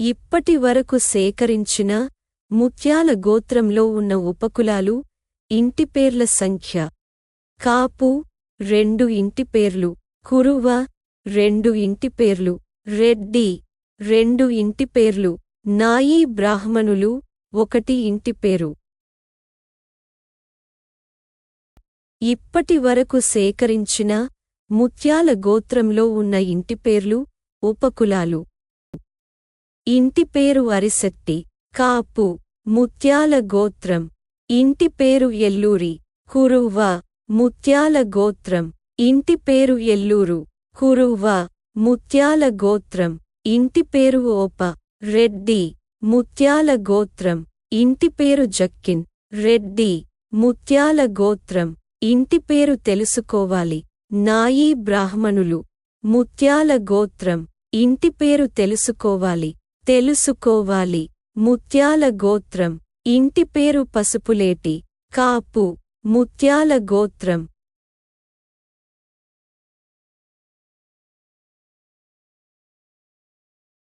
ఇప్పటి వరకు సేకరించిన ముత్యాల గోత్రంలో ఉన్న ఉపకులాలు ఇంటిపేర్ల సంఖ్య. కాపు రెండు ఇంటిపేర్లు కురువ రెండు ఇంటిపేర్లు రెడ్డి రెండు ఇంటిపేర్లు నాయీ బ్రాహ్మణులు ఒకటి ఇంటిపేరు ఇప్పటి వరకు సేకరించిన ముత్యాల గోత్రంలో ఉన్న ఇంటిపేర్లు ఉపకులాలు. ఇంటి పేరు అరిసెట్టి కాపు ముత్యాల గోత్రం. ఇంటి పేరు ఎల్లూరి కురువ ముత్యాల గోత్రం. ఇంటి పేరు ఎల్లూరు కురువ ముత్యాల గోత్రం. ఇంటి పేరు ఓప రెడ్డి ముత్యాల గోత్రం. ఇంటి పేరు జక్కిన్ రెడ్డి ముత్యాల గోత్రం. ఇంటి పేరు తెలుసుకోవాలి నాయీ బ్రాహ్మణులు ముత్యాల గోత్రం. ఇంటి పేరు తెలుసుకోవాలి తెలుసుకోవాలి. ముత్యాల గోత్రం. ఇంటిపేరు పసుపులేటి. కాపు. ముత్యాల గోత్రం.